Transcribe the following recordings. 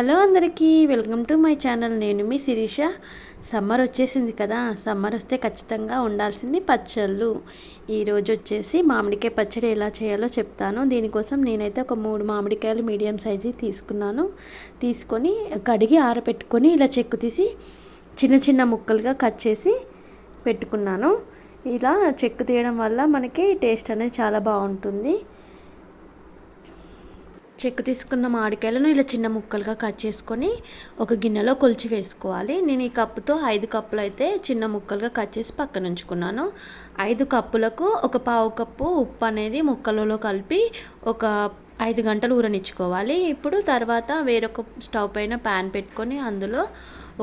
Hello అందరికీ welcome to my channel. నేను మీ Sirisha. Summer వచ్చేసింది కదా సమ్మర్ వస్తే ఖచ్చితంగా ఉండాల్సింది పచ్చళ్ళు. ఈరోజు వచ్చేసి మామిడికాయ పచ్చడి ఎలా చేయాలో చెప్తాను. దీనికోసం నేనైతే ఒక మూడు మామిడికాయలు మీడియం సైజు తీసుకున్నాను. తీసుకొని కడిగి ఆరబెట్టుకొని ఇలా చెక్కు తీసి చిన్న చిన్న ముక్కలుగా కట్ చేసి పెట్టుకున్నాను. ఇలా చెక్కు తీయడం వల్ల మనకి టేస్ట్ అనేది చాలా బాగుంటుంది. చెక్కు తీసుకున్న మామిడికాయలను ఇలా చిన్న ముక్కలుగా కట్ చేసుకొని ఒక గిన్నెలో కొలిచి వేసుకోవాలి. నేను ఈ కప్పుతో ఐదు కప్పులు అయితే చిన్న ముక్కలుగా కట్ చేసి పక్కన ఉంచుకున్నాను. ఐదు కప్పులకు ఒక పావు కప్పు ఉప్పు అనేది ముక్కలలో కలిపి ఒక ఐదు గంటలు ఊరనిచ్చుకోవాలి. ఇప్పుడు తర్వాత వేరొక స్టవ్ పైన ప్యాన్ పెట్టుకొని అందులో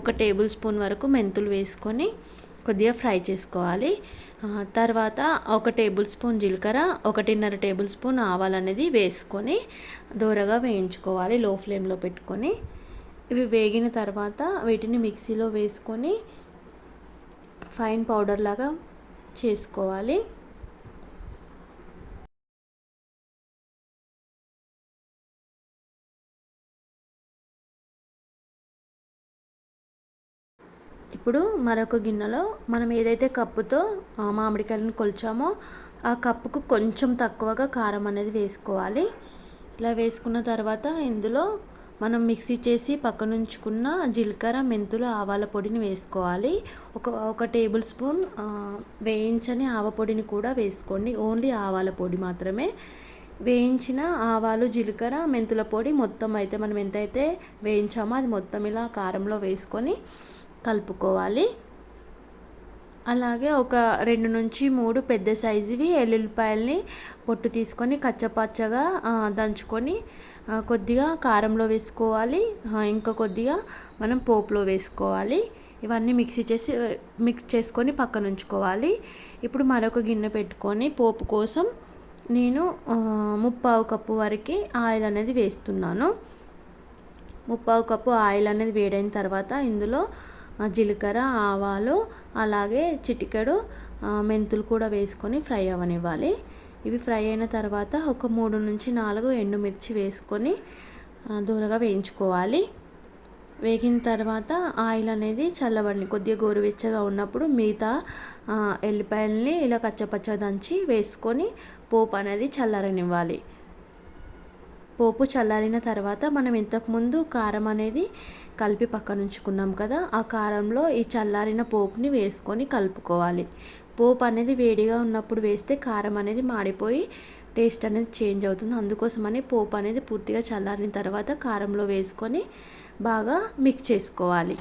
ఒక టేబుల్ స్పూన్ వరకు మెంతులు వేసుకొని కొద్దిగా ఫ్రై చేసుకోవాలి. తర్వాత ఒక టేబుల్ స్పూన్ జీలకర్ర ఒకటిన్నర టేబుల్ స్పూన్ ఆవాలు అనేది వేసుకొని దూరగా వేయించుకోవాలి లో ఫ్లేమ్లో పెట్టుకొని. ఇవి వేగిన తర్వాత వీటిని మిక్సీలో వేసుకొని ఫైన్ పౌడర్ లాగా చేసుకోవాలి. ఇప్పుడు మరొక గిన్నెలో మనం ఏదైతే కప్పుతో మామిడికాయలను కొలిచామో ఆ కప్పుకు కొంచెం తక్కువగా కారం అనేది వేసుకోవాలి. ఇలా వేసుకున్న తర్వాత ఇందులో మనం మిక్సీ చేసి పక్కనుంచుకున్న జీలకర్ర మెంతులు ఆవాల పొడిని వేసుకోవాలి. ఒక ఒక టేబుల్ స్పూన్ వేయించని ఆవ పొడిని కూడా వేసుకోండి. ఓన్లీ ఆవాల పొడి మాత్రమే. వేయించిన ఆవాలు జీలకర్ర మెంతుల పొడి మొత్తం అయితే మనం ఎంతైతే వేయించామో అది మొత్తం ఇలా కారంలో వేసుకొని కలుపుకోవాలి. అలాగే ఒక రెండు నుంచి మూడు పెద్ద సైజువి ఎల్లుల్లిపాయల్ని పొట్టు తీసుకొని కచ్చపచ్చగా దంచుకొని కొద్దిగా కారంలో వేసుకోవాలి. ఇంకా కొద్దిగా మనం పోపులో వేసుకోవాలి. ఇవన్నీ మిక్సీ చేసి మిక్స్ చేసుకొని పక్కన ఉంచుకోవాలి. ఇప్పుడు మరొక గిన్నె పెట్టుకొని పోపు కోసం నేను ముప్పావు కప్పు వరకు ఆయిల్ అనేది వేస్తున్నాను. ముప్పావు కప్పు ఆయిల్ అనేది వేడైన తర్వాత ఇందులో జీలకర్ర ఆవాలు అలాగే చిటికెడు మెంతులు కూడా వేసుకొని ఫ్రై అవ్వనివ్వాలి ఇవి ఫ్రై అయిన తర్వాత ఒక మూడు నుంచి నాలుగు ఎండుమిర్చి వేసుకొని దూరగా వేయించుకోవాలి. వేగిన తర్వాత ఆయిల్ అనేది చల్లబడి కొద్దిగా గోరువెచ్చగా ఉన్నప్పుడు మిగతా ఎల్లిపాయల్ని ఇలా కచ్చపచ్చ దంచి వేసుకొని పోపు అనేది చల్లారనివ్వాలి. పోపు చల్లారిన తర్వాత మనం ఇంతకుముందు కారం అనేది కలిపి పక్కన ఉంచుకున్నాం కదా ఆ కారంలో ఈ చల్లారిన పోపుని వేసుకొని కలుపుకోవాలి. పోపు అనేది వేడిగా ఉన్నప్పుడు వేస్తే కారం అనేది మాడిపోయి టేస్ట్ అనేది చేంజ్ అవుతుంది. అందుకోసమని పోపు అనేది పూర్తిగా చల్లారిన తర్వాత కారంలో వేసుకొని బాగా మిక్స్ చేసుకోవాలి.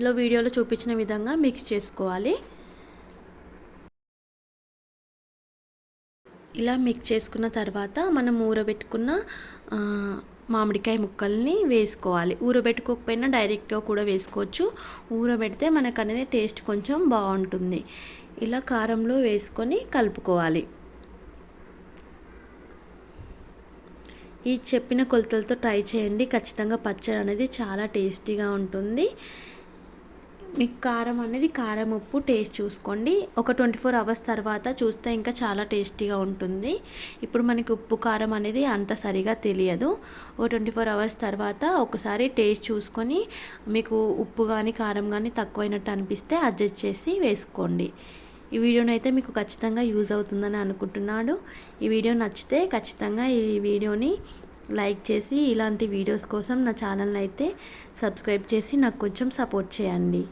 ఇలా వీడియోలో చూపించిన విధంగా మిక్స్ చేసుకోవాలి. ఇలా మిక్స్ చేసుకున్న తర్వాత మనం ఊరబెట్టుకున్న మామిడికాయ ముక్కల్ని వేసుకోవాలి. ఊరబెట్టుకోకపోయినా డైరెక్ట్గా కూడా వేసుకోవచ్చు. ఊరబెడితే మనకు అనేది టేస్ట్ కొంచెం బాగుంటుంది. ఇలా కారంలో వేసుకొని కలుపుకోవాలి. ఈ చెప్పిన కొలతలతో ట్రై చేయండి. ఖచ్చితంగా పచ్చడి అనేది చాలా టేస్టీగా ఉంటుంది. మీకు కారం అనేది కారం ఉప్పు టేస్ట్ చూసుకోండి. ఒక ట్వంటీ ఫోర్ అవర్స్ తర్వాత చూస్తే ఇంకా చాలా టేస్టీగా ఉంటుంది. ఇప్పుడు మనకి ఉప్పు కారం అనేది అంత సరిగా తెలియదు. ఒక ట్వంటీ ఫోర్ అవర్స్ తర్వాత ఒకసారి టేస్ట్ చూసుకొని మీకు ఉప్పు కానీ కారం కానీ తక్కువైనట్టు అనిపిస్తే అడ్జస్ట్ చేసి వేసుకోండి. ఈ వీడియోని అయితే మీకు ఖచ్చితంగా యూజ్ అవుతుందని అనుకుంటున్నాడు ఈ వీడియో నచ్చితే ఖచ్చితంగా ఈ వీడియోని లైక్ చేసి ఇలాంటి వీడియోస్ కోసం నా ఛానల్ని అయితే సబ్స్క్రైబ్ చేసి నాకు కొంచెం సపోర్ట్ చేయండి.